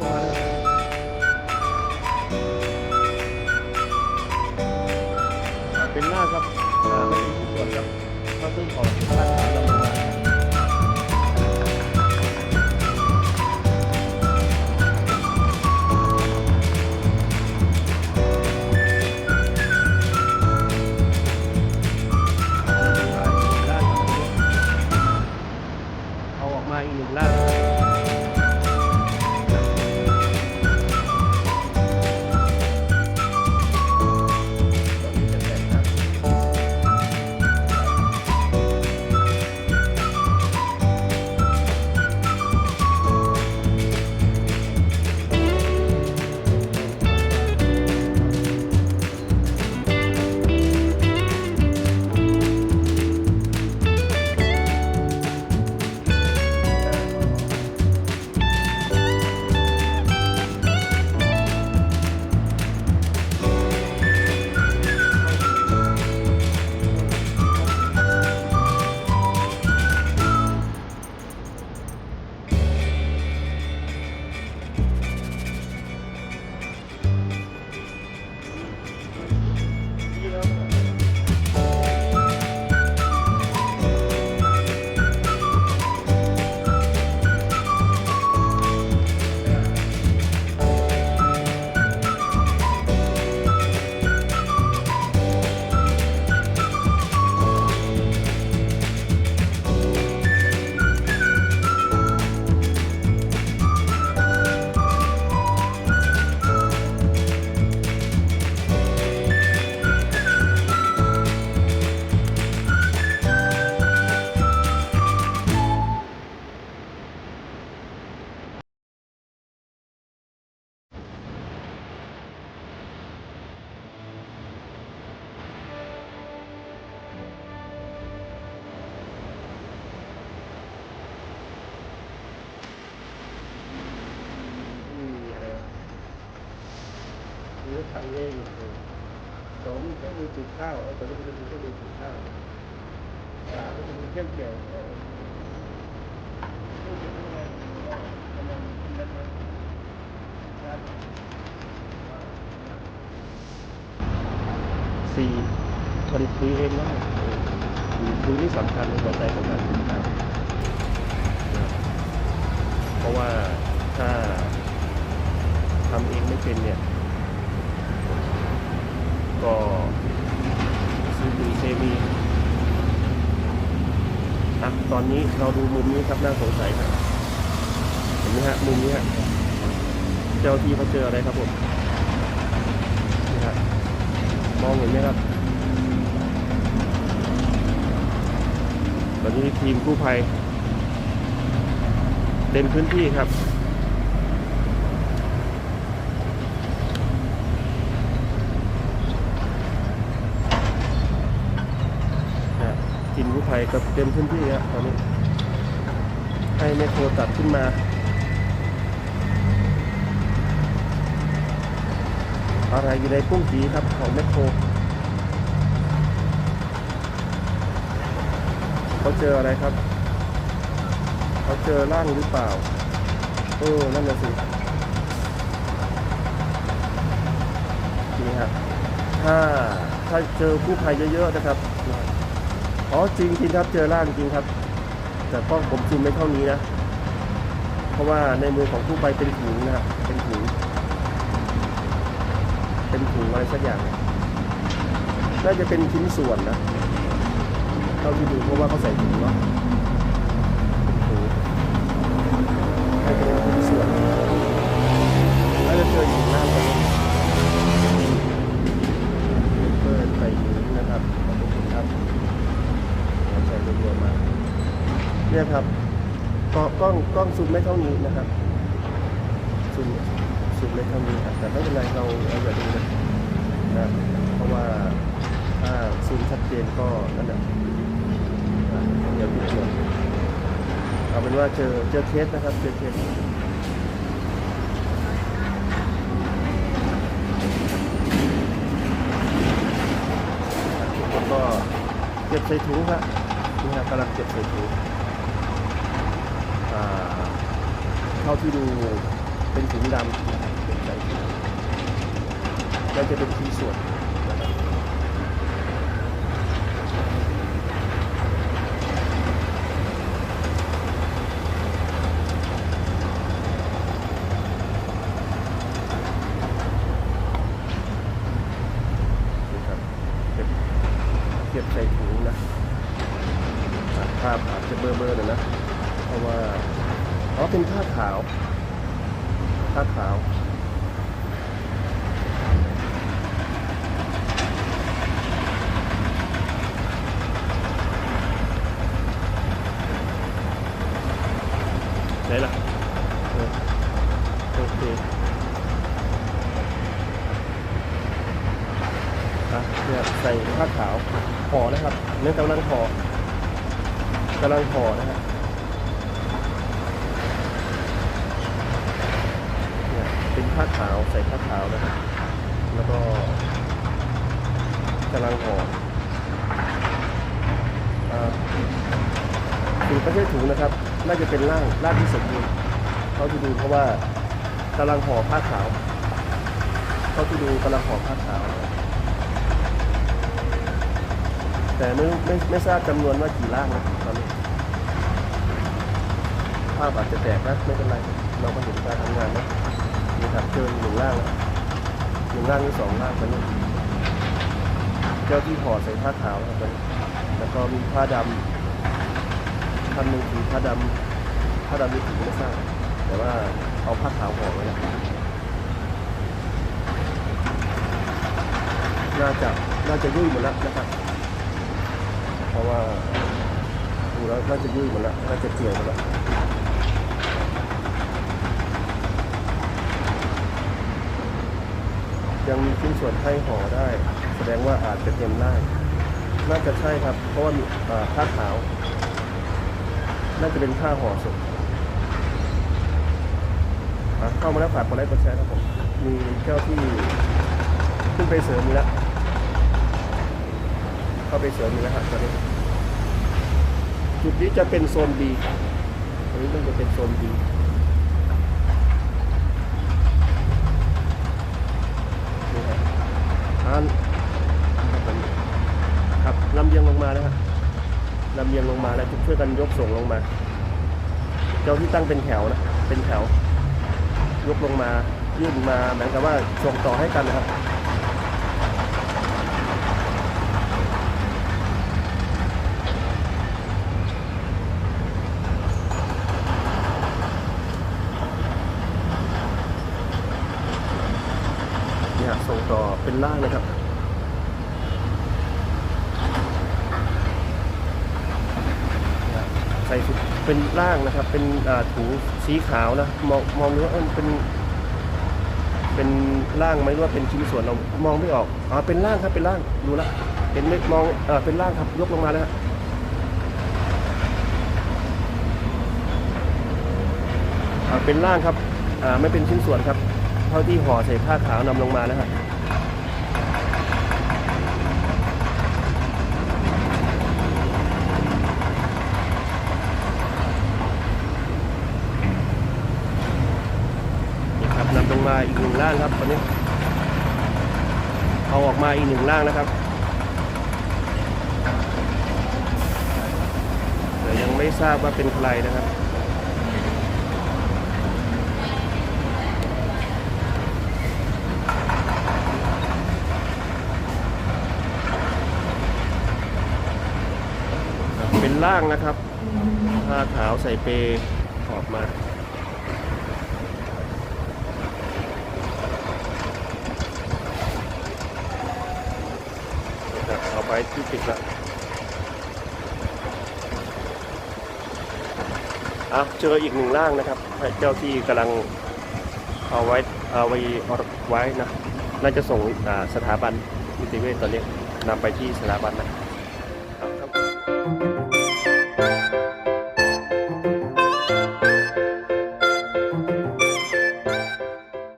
ก หรือทางเองสองก็มีจุดข้าวเอาแต่ก็จะมีก็มีจุดข้าวสามก็จะมีเครื่องเกี่ยวเออสี่ผลิตปุ๋ยเองนะปุ๋ยนี่สำคัญในหัวใจของการปลูกข้าวเพราะว่าถ้าทำเองไม่เป็นเนี่ย ก็ซื้อปุ๋ยเคมีอะตอนนี้เราดูมุมนี้ครับน่าสงสัยครับเห็นไหมฮะมุมนี้ฮะเจ้าที่เขาเจออะไรครับผมนี่ฮะมองเห็นไหมครับตอนนี้ทีมกู้ภัยเดินพื้นที่ครับ กู้ภัยก็เต็มพื้นที่ครับตอนนี้ ให้แมคโครตัดขึ้นมาอะไรอยู่ในพุ่งสีครับของแมคโครเขาเจออะไรครับเขาเจอร่างหรือเปล่าเออนั่นน่ะสินี่ครับถ้าถ้าเจอกู้ภัยเยอะๆนะครับ อ๋อจริงจริงครับเจอร่างจริงครับ แต่กล้องผมซูมไม่เท่านี้นะ เพราะว่าในมือของกู้ภัยเป็นถุงนะครับเป็นถุงเป็นถุงอะไรสักอย่าง น่าจะเป็นชิ้นส่วนนะเท่าที่ดูเพราะว่าเขาใส่ถุงเนาะถุงน่าจะเป็นชิ้นส่วน เนี่ยครับกล้องกล้องกล้องซูมไม่เท่านี้นะครับซูมซูมไม่เท่านี้ครับแต่ไม่เป็นไรเราเราอย่าดูนะนะเพราะว่าถ้าซูมชัดเจนก็นั่นแหละอะเดี๋ยวผิดหมดเอาเป็นว่าเจอเจอเคสนะครับเจอเคสก็เก็บใส่ถุงครับนี่ครับกำลังเก็บใส่ถุง เท่าที่ดูเป็นสีดำนะครับเป็นใส่ถุงน่าจะเป็นชิ้นส่วนครับเก็บเก็บใส่ถุงนะอะภาพอาจจะเบลอๆหน่อยนะ เพราะว่าอ๋อเป็นผ้าขาว ผ้าขาวไหนล่ะเออโอเคอะเนี่ยใส่ผ้าขาวห่อนะครับเนื้อกำลังห่อกำลังห่อนะฮะเนี่ย เป็นผ้าขาวใส่ผ้าขาวนะครับแล้วก็กำลังห่อถุงประเภทถุงนะครับ น่าจะเป็นร่างร่างที่สมบูรณ์เขาที่ดูเพราะว่ากำลังห่อผ้าขาวเขาที่ดูกำลังห่อผ้าขาว แต่ไม่ไม่ไม่ทราบจำนวนว่ากี่ร่างนะตอนนี้ภาพอาจจะแตกนะไม่เป็นไร เราก็เห็นการทำงานนะ นี่ครับเจอหนึ่งร่างแล้วหนึ่งร่างหรือสองร่างตอนนี้เจ้าที่ห่อใส่ผ้าขาวครับตอนนี้แล้วก็มีผ้าดำท่านหนึ่งถือผ้าดำผ้าดำนี่ถือไม่ทราบแต่ว่าเอาผ้าขาวห่อไว้นะน่าจะน่าจะยุ่ยหมดแล้วนะครับ เพราะว่าดูแล้วน่าจะยุ่ยหมดแล้วน่าจะเกี่ยวหมดแล้ว ยังมีชิ้นส่วนให้ห่อได้ แสดงว่าอาจจะเต็มได้ น่าจะใช่ครับ เพราะว่ามีอ่าผ้าขาว น่าจะเป็นค่าห่อศพอะเข้ามาแล้วฝากกดไลค์กดแชร์ครับผม มีเจ้าที่ขึ้นไปเสริมมีแล้ว เข้าไปเสริมมีแล้วครับตอนนี้ จุดนี้จะเป็นโซน B ตรงนี้มันจะเป็นโซน B นี่ครับ อ่านครับลำเลียงลงมานะครับลำเลียงลงมาแล้วช่วยกันยกส่งลงมา เจ้าที่ตั้งเป็นแถวนะ เป็นแถว ยกลงมา ยื่นมาเหมือนกับว่าส่งต่อให้กันนะครับ นี่ฮะส่งต่อ เป็นล่างนะครับใส่ชุดเป็นร่างนะครับ เป็นถุงสีขาวนะ มองมองดูว่าเออเป็น เป็นร่างไหมหรือว่าเป็นชิ้นส่วนเรามองไม่ออกอ๋อเป็นร่างครับเป็นร่างดูละเห็นไหมมองเออเป็นร่างครับยกลงมาแล้วฮะอ่าเป็นร่างครับอ่าไม่เป็นชิ้นส่วนครับ เท่าที่ห่อใส่ผ้าขาวนำลงมาแล้วฮะ นี่ครับลงมาอีกหนึ่งล่างครับตอนนี้เอาออกมาอีกหนึ่งล่างนะครับแต่ยังไม่ทราบว่าเป็นใครนะครับเป็นล่างนะครับผ้าขาวใส่เปออกมา นะครับเอาไปที่ปิดละอะเจออีกหนึ่งร่างนะครับ เจ้าที่กำลังเอาไว้เอาไว้เอาไว้นะ น่าจะส่งสถาบันนิติเวชตอนนี้นำไปที่สถาบันนะ